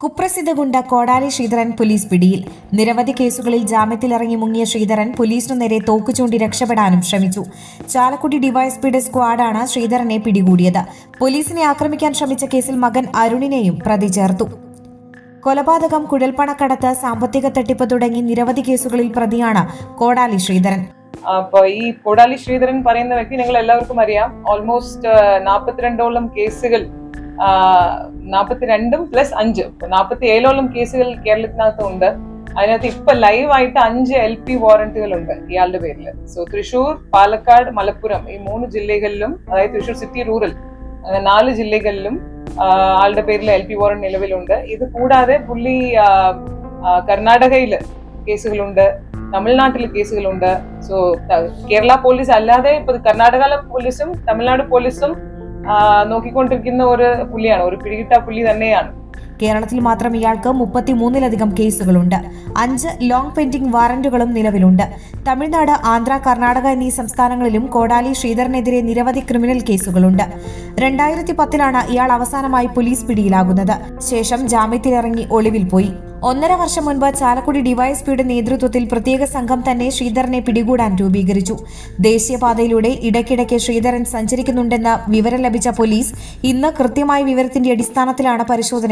കുപ്രസിദ്ധ ഗുണ്ട കോടാലി ശ്രീധരൻ പോലീസ് പിടിയിൽ. നിരവധി കേസുകളിൽ ജാമ്യത്തിലിറങ്ങി മുങ്ങിയ ശ്രീധരൻ പോലീസിനു നേരെ തോക്കുചൂണ്ടി രക്ഷപ്പെടാനും ശ്രമിച്ചു. ചാലക്കുടി ഡിവൈഎസ്പിയുടെ സ്ക്വാഡാണ് ശ്രീധരനെ പിടികൂടിയത്. പോലീസിനെ ആക്രമിക്കാൻ ശ്രമിച്ച കേസിൽ മകൻ അരുണിനെയും പ്രതി ചേർത്തു. കൊലപാതകം കുഴൽപ്പണക്കടത്ത് സാമ്പത്തിക തട്ടിപ്പ് തുടങ്ങി നിരവധി കേസുകളിൽ പ്രതിയാണ് കോടാലി ശ്രീധരൻ. അപ്പൊ ഈ കോടാലി ശ്രീധരൻ പറയുന്ന വ്യക്തി നിങ്ങൾ എല്ലാവർക്കും അറിയാം ഓൾമോസ്റ്റ് നാൽപ്പത്തിരണ്ടോളം കേസുകൾ നാൽപ്പത്തിരണ്ടും പ്ലസ് അഞ്ച്. നാൽപ്പത്തി ഏഴോളം കേസുകൾ കേരളത്തിനകത്ത് ഉണ്ട്. അതിനകത്ത് ഇപ്പൊ ലൈവായിട്ട് അഞ്ച് എൽ പി വാറന്റുകൾ ഉണ്ട് ഇയാളുടെ പേരിൽ സോ തൃശൂർ പാലക്കാട് മലപ്പുറം ഈ മൂന്ന് ജില്ലകളിലും അതായത് തൃശൂർ സിറ്റി റൂറൽ നാല് ജില്ലകളിലും ആളുടെ പേരിൽ എൽ പി വാറന്റ് നിലവിലുണ്ട്. ഇത് കൂടാതെ പുള്ളി ആ, കേസുകളുണ്ട് തമിഴ്നാട്ടിൽ കേസുകളുണ്ട്. സോ കേരള പോലീസ് അല്ലാതെ ഇപ്പൊ കർണാടക പോലീസും തമിഴ്നാട് പോലീസും നോക്കിക്കൊണ്ടിരിക്കുന്ന ഒരു പുലിയാണ് ഒരു പിടികിട്ട പുലി തന്നെയാണ്. കേരളത്തിൽ മാത്രം ഇയാൾക്ക് മുപ്പത്തിമൂന്നിലധികം കേസുകളുണ്ട്. അഞ്ച് ലോങ് പെൻഡിംഗ് വാറന്റുകളും നിലവിലുണ്ട്. തമിഴ്നാട് ആന്ധ്ര കർണാടക എന്നീ സംസ്ഥാനങ്ങളിലും കോടാലി ശ്രീധരനെതിരെ നിരവധി ക്രിമിനൽ കേസുകളുണ്ട്. രണ്ടായിരത്തി പത്തിലാണ് ഇയാൾ അവസാനമായി പോലീസ് പിടിയിലാകുന്നത്. ശേഷം ജാമ്യത്തിലിറങ്ങി ഒളിവിൽ പോയി. ഒന്നര വർഷം മുൻപ് ചാലക്കുടി ഡിവൈഎസ്പിയുടെ നേതൃത്വത്തിൽ പ്രത്യേക സംഘം തന്നെ ശ്രീധരനെ പിടികൂടാൻ രൂപീകരിച്ചു. ദേശീയപാതയിലൂടെ ഇടയ്ക്കിടയ്ക്ക് ശ്രീധരൻ സഞ്ചരിക്കുന്നുണ്ടെന്ന് വിവരം ലഭിച്ച പോലീസ് ഇന്ന് കൃത്യമായ വിവരത്തിന്റെ അടിസ്ഥാനത്തിലാണ്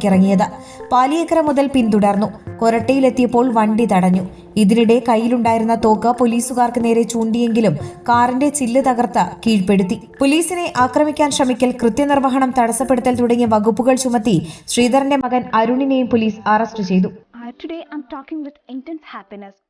പരിശോധനയ്ക്കിറങ്ങിയത് പാലിയേക്കര മുതൽ പിന്തുടർന്നു. കൊരട്ടയിലെത്തിയപ്പോൾ വണ്ടി തടഞ്ഞു. ഇതിനിടെ കയ്യിലുണ്ടായിരുന്ന തോക്ക് പോലീസുകാർക്ക് നേരെ ചൂണ്ടിയെങ്കിലും കാറിന്റെ ചില്ല് തകർത്ത് കീഴ്പ്പെടുത്തി. പോലീസിനെ ആക്രമിക്കാൻ ശ്രമിക്കൽ കൃത്യനിർവഹണം തടസ്സപ്പെടുത്തൽ തുടങ്ങിയ വകുപ്പുകൾ ചുമത്തി ശ്രീധരന്റെ മകൻ അരുണിനെയും പോലീസ് അറസ്റ്റ് ചെയ്തു. Uh, today, I'm talking with intense happiness.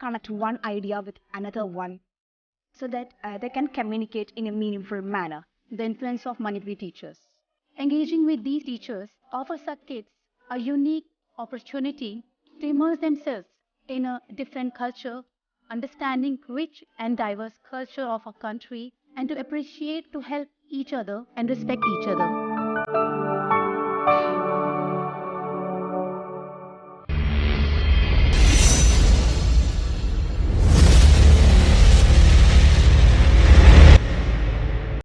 connect one idea with another one so that uh, they can communicate in a meaningful manner. the influence of monetary teachers. Engaging with these teachers offers our kids a unique opportunity to immerse themselves in a different culture, understanding rich and diverse culture of our country, and to appreciate to help each other and respect each other.